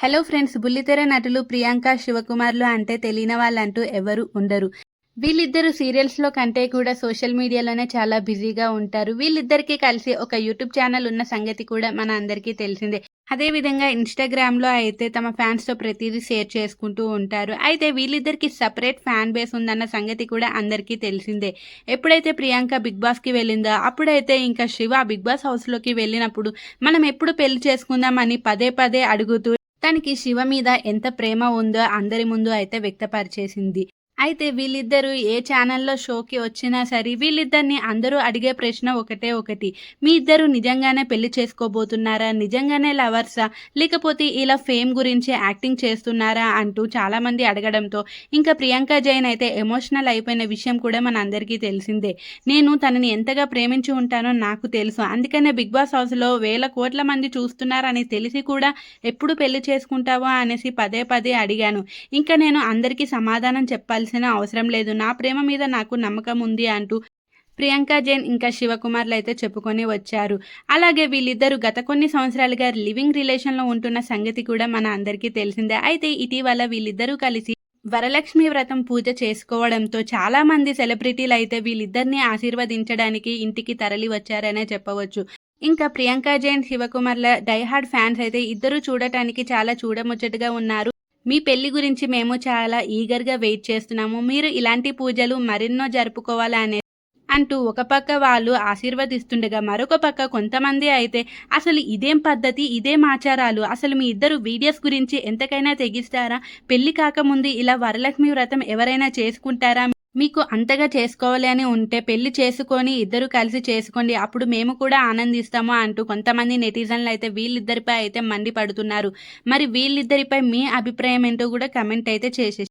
Hello friends బుల్లితెర నటులు ప్రియాంక శివకుమార్లు అంటే తెలియని వాళ్ళంటూ ఎవరు ఉండరు. వీళ్ళిద్దరు సీరియల్స్లో కంటే కూడా సోషల్ మీడియాలోనే చాలా బిజీగా ఉంటారు. వీళ్ళిద్దరికీ కలిసి ఒక యూట్యూబ్ ఛానల్ ఉన్న సంగతి కూడా మన అందరికీ తెలిసిందే. అదేవిధంగా ఇన్స్టాగ్రామ్లో అయితే తమ ఫ్యాన్స్తో ప్రతిదీ షేర్ చేసుకుంటూ ఉంటారు. అయితే వీళ్ళిద్దరికి సపరేట్ ఫ్యాన్ బేస్ ఉందన్న సంగతి కూడా అందరికీ తెలిసిందే. ఎప్పుడైతే ప్రియాంక బిగ్ బాస్కి వెళ్ళిందో అప్పుడైతే ఇంకా శివ బిగ్ బాస్ హౌస్లోకి వెళ్ళినప్పుడు మనం ఎప్పుడు పెళ్ళి చేసుకుందామని పదే పదే అడుగుతూ తనకి శివ మీద ఎంత ప్రేమ ఉందో అందరి ముందు అయితే వ్యక్తపరిచేసింది. అయితే వీళ్ళిద్దరూ ఏ ఛానల్లో షోకి వచ్చినా సరే వీళ్ళిద్దరిని అందరూ అడిగే ప్రశ్న ఒకటే ఒకటి. మీ ఇద్దరు నిజంగానే పెళ్ళి చేసుకోబోతున్నారా? నిజంగానే లవర్సా? లేకపోతే ఇలా ఫేమ్ గురించి యాక్టింగ్ చేస్తున్నారా అంటూ చాలామంది అడగడంతో ఇంకా ప్రియాంక జైన్ అయితే ఎమోషనల్ అయిపోయిన విషయం కూడా మన అందరికీ తెలిసిందే. నేను తనని ఎంతగా ప్రేమించి ఉంటానో నాకు తెలుసు. అందుకనే బిగ్ బాస్ హౌస్లో వేల కోట్ల మంది చూస్తున్నారని తెలిసి కూడా ఎప్పుడు పెళ్ళి చేసుకుంటావో అనేసి పదే పదే అడిగాను. ఇంకా నేను అందరికీ సమాధానం చేయాల్సిన అవసరం లేదు. నా ప్రేమ మీద నాకు నమ్మకం ఉంది అంటూ ప్రియాంక జైన్ ఇంకా శివకుమార్లు అయితే చెప్పుకొని వచ్చారు. అలాగే వీళ్ళిద్దరూ గత కొన్ని సంవత్సరాలుగా లివింగ్ రిలేషన్లో ఉంటున్న సంగతి కూడా మన అందరికీ తెలిసిందే. అయితే ఇటీవల వీళ్ళిద్దరూ కలిసి వరలక్ష్మి వ్రతం పూజ చేసుకోవడంతో చాలా మంది సెలబ్రిటీలు అయితే వీళ్ళిద్దరిని ఆశీర్వదించడానికి ఇంటికి తరలి వచ్చారనే చెప్పవచ్చు. ఇంకా ప్రియాంక జైన్ శివకుమార్ల డైహార్డ్ ఫ్యాన్స్ అయితే ఇద్దరు చూడటానికి చాలా చూడముచ్చటగా ఉన్నారు. మీ పెళ్ళి గురించి మేము చాలా ఈగర్గా వెయిట్ చేస్తున్నాము. మీరు ఇలాంటి పూజలు మరెన్నో జరుపుకోవాలనే అంటూ ఒక పక్క వాళ్ళు ఆశీర్వదిస్తుండగా మరొక పక్క కొంతమంది అయితే అసలు ఇదేం పద్ధతి ఇదేం ఆచారాలు? అసలు మీ ఇద్దరు వీడియోస్ గురించి ఎంతకైనా తెగిస్తారా? పెళ్ళి కాకముందు ఇలా వరలక్ష్మి వ్రతం ఎవరైనా చేసుకుంటారా? మీకు అంతగా చేసుకోవాలి అని ఉంటే పెళ్ళి చేసుకొని ఇద్దరు కలిసి చేసుకోండి. అప్పుడు మేము కూడా ఆనందిస్తాము అంటూ కొంతమంది నెటిజన్లు అయితే వీళ్ళిద్దరిపై అయితే మండి పడుతున్నారు మరి వీళ్ళిద్దరిపై మీ అభిప్రాయం ఏంటో కూడా కమెంట్ అయితే చేసేసి